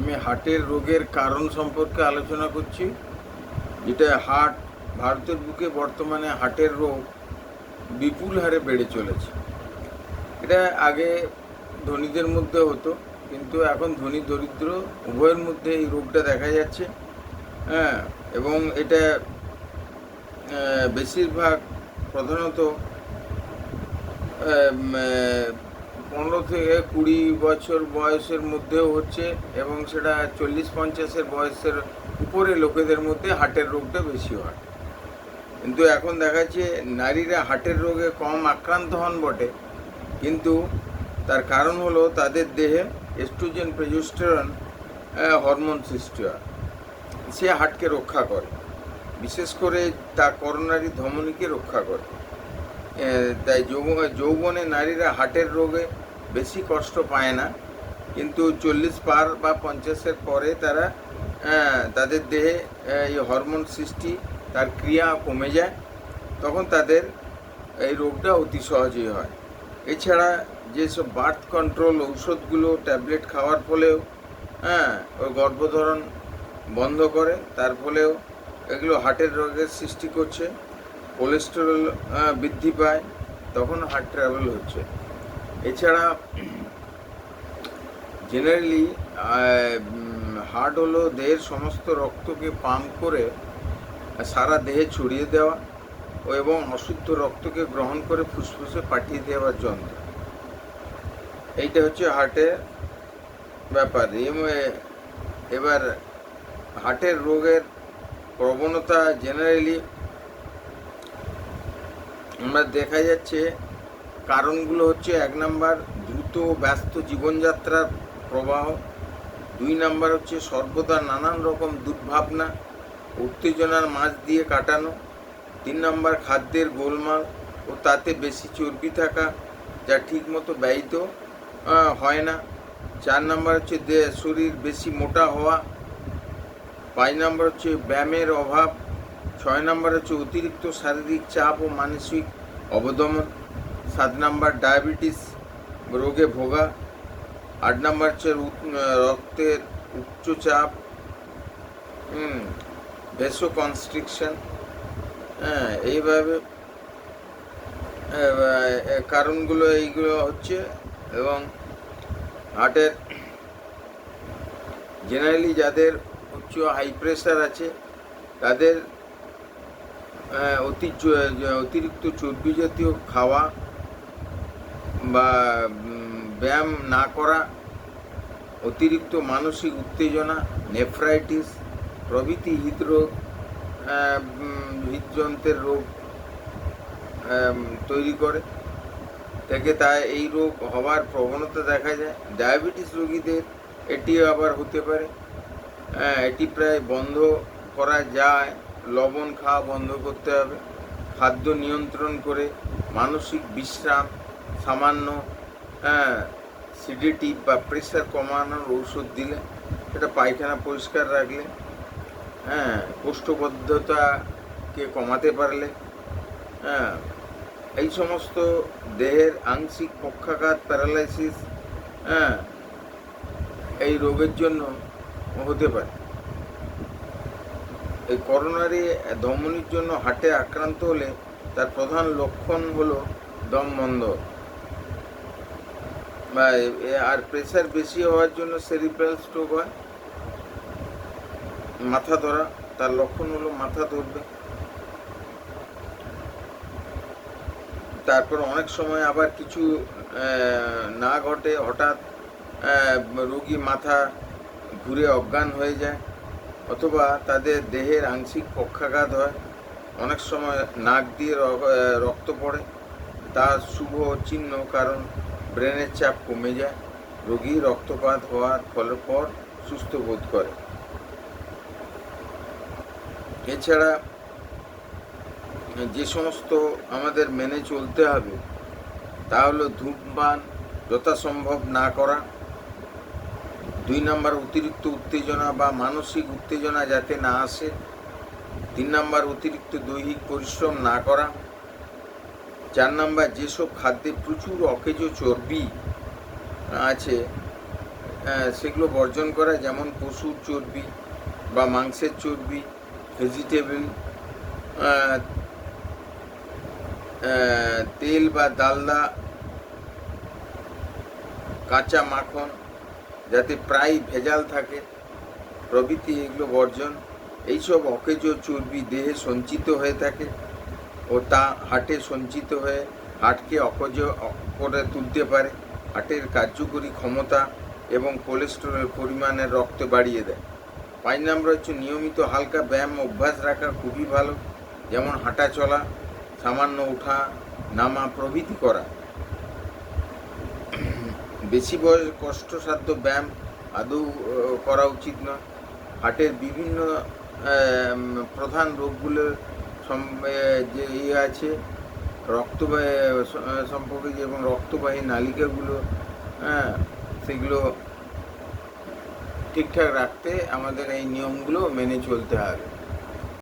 আমি হার্টের রোগের কারণ সম্পর্কে আলোচনা করছি। যেটা হার্ট, ভারতের বুকে বর্তমানে হার্টের রোগ বিপুল হারে বেড়ে চলেছে। এটা আগে ধনীদের মধ্যে হতো, কিন্তু এখন ধনী দরিদ্র উভয়ের মধ্যে এই রোগটা দেখা যাচ্ছে। হ্যাঁ এবং এটা বেশিরভাগ প্রধানত পনেরো থেকে কুড়ি বছর বয়সের মধ্যেও হচ্ছে এবং সেটা চল্লিশ পঞ্চাশের বয়সের উপরে লোকেদের মধ্যে হার্টের রোগটা বেশি হয়। কিন্তু এখন দেখা যাচ্ছে নারীরা হার্টের রোগে কম আক্রান্ত হন বটে। কিন্তু তার কারণ হলো তাদের দেহে এস্ট্রোজেন প্রেজোস্টেরন হরমোন সৃষ্টি হয়। সে হার্টকে রক্ষা করে। বিশেষ করে তা করোনারি ধমনীকে রক্ষা করে। তাই যৌব- যৌবনে নারীরা হার্টের রোগে বেশি কষ্ট পায় না। কিন্তু চল্লিশ পার বা পঞ্চাশের পরে তারা তাদের দেহে এই হরমোন সৃষ্টি, তার ক্রিয়া কমে যায়, তখন তাদের এই রোগটা অতি সহজেই হয়। এছাড়া যেসব বার্থ কন্ট্রোল ঔষধগুলো, ট্যাবলেট খাওয়ার ফলেও হ্যাঁ ওই গর্ভধারণ বন্ধ করে, তার ফলেও এগুলো হার্টের রোগের সৃষ্টি করছে। কোলেস্টেরল বৃদ্ধি পায়, তখন হার্ট ট্রাভেল হচ্ছে। এছাড়া জেনারেলি হার্ট হলো দেহের সমস্ত রক্তকে পাম্প করে, সারা দেহে ছড়িয়ে দেওয়া এবং অশুদ্ধ রক্তকে গ্রহণ করে ফুসফুসে পাঠিয়ে দেওয়ার যন্ত্র। এইটা হচ্ছে হার্টের ব্যাপার। এবার হার্টের রোগের প্রবণতা জেনারেলি আমরা দেখা যাচ্ছে কারণগুলো হচ্ছে এক নাম্বার দ্রুত ব্যস্ত জীবনযাত্রার প্রবাহ, দুই নাম্বার হচ্ছে সর্বদা নানান রকম দুর্ভাবনা, উত্তেজনার মাঝ দিয়ে কাটানো, তিন নাম্বার খাদ্যের গোলমাল ও তাতে বেশি চর্বি থাকা যা ঠিকমতো ব্যয়িত হয় না। চার নাম্বার হচ্ছে শরীর বেশি মোটা হওয়া, পাঁচ নাম্বার হচ্ছে ব্যায়ামের অভাব, ছয় নাম্বার হচ্ছে অতিরিক্ত শারীরিক চাপ ও মানসিক অবদমন, সাত নাম্বার ডায়াবেটিস, রোগে ভোগা, আট নাম্বার হচ্ছে রক্তের উচ্চ চাপ ভেসো কনস্ট্রিকশন হ্যাঁ এইভাবে কারণগুলো এইগুলো হচ্ছে এবং হার্টের জেনারেলি যাদের উচ্চ হাই প্রেশার আছে, তাদের অতি অতিরিক্ত চর্বি জাতীয় খাওয়া বা ব্যায়াম না করা, অতিরিক্ত মানসিক উত্তেজনা, নেফ্রাইটিস, প্রভৃতি হৃদরোগ হৃদযন্ত্রের রোগ তৈরি করে। থেকে তাই এই রোগ হওয়ার প্রবণতা দেখা যায়। ডায়াবেটিস রোগীদের এটিও আবার হতে পারে। এটি প্রায় বন্ধ করা যায়। লবণ খাওয়া বন্ধ করতে হবে। খাদ্য নিয়ন্ত্রণ করে মানসিক বিশ্রাম, সামান্য হ্যাঁ সিডেটিভ বা প্রেশার কমানোর ঔষধ দিলে, সেটা পায়খানা পরিষ্কার রাখলে হ্যাঁ কোষ্ঠবদ্ধতাকে কমাতে পারলে হ্যাঁ এই সমস্ত দেহের আংশিক পক্ষাঘাত, প্যারালাইসিস হ্যাঁ এই রোগের জন্য হতে পারে। এই করোনারি ধমনির জন্য হার্টে আক্রান্ত হলে তার প্রধান লক্ষণ হলো দম বন্ধ। বা আর প্রেশার বেশি হওয়ার জন্য সেরিব্রাল স্ট্রোক হয়। মাথা ধরা, তার লক্ষণ হলো মাথা ধরবে। তারপর অনেক সময় আবার কিছু না ঘটে, হঠাৎ রোগী মাথা ঘুরে অজ্ঞান হয়ে যায়। অথবা তাদের দেহের আংশিক পক্ষাঘাত হয়। অনেক সময় নাক দিয়ে রক্ত পড়ে। তার শুভ চিহ্ন কারণ ব্রেনের চাপ কমে যায়। রোগী রক্তপাত হওয়ার ফলের পর সুস্থ বোধ করে। এছাড়া যে সমস্ত আমাদের মেনে চলতে হবে, তা হলো ধূমপান যথাসম্ভব না করা দুই নম্বর অতিরিক্ত উত্তেজনা বা মানসিক উত্তেজনা যাতে না আসে, তিন নম্বর অতিরিক্ত দৈহিক পরিশ্রম না করা, চার নম্বর যেসব খাদ্যে প্রচুর অকেজ চর্বি আছে সেগুলো বর্জন করা, যেমন পশুর চর্বি বা মাংসের চর্বি ভেজিটেবল তেল বা ডালদা কাঁচা মাখন যাতে প্রায় ভেজাল থাকে। প্রভৃতি এগুলো বর্জন, এইসব অকেজ চর্বি দেহে সঞ্চিত হয়ে থাকে ও তা হাটে সঞ্চিত হয়ে হাটকে অকজ করে তুলতে পারে। হাটের কার্যকরী ক্ষমতা এবং কোলেস্টেরলের পরিমাণের রক্তে বাড়িয়ে দেয়। পাঁচ নম্বর হচ্ছে নিয়মিত হালকা ব্যায়াম অভ্যাস রাখা খুবই ভালো, যেমন হাঁটা চলা, সামান্য ওঠা নামা প্রভৃতি করা। বেশি বয়স, কষ্টসাধ্য ব্যায়াম আদৌ করা উচিত নয়। হার্টের বিভিন্ন প্রধান রোগগুলো যে ইয়ে আছে, রক্তবাহী সম্পর্কে যেমন রক্তবাহী নালিকাগুলো হ্যাঁ সেগুলো ঠিকঠাক রাখতে আমাদের এই নিয়মগুলো মেনে চলতে হবে।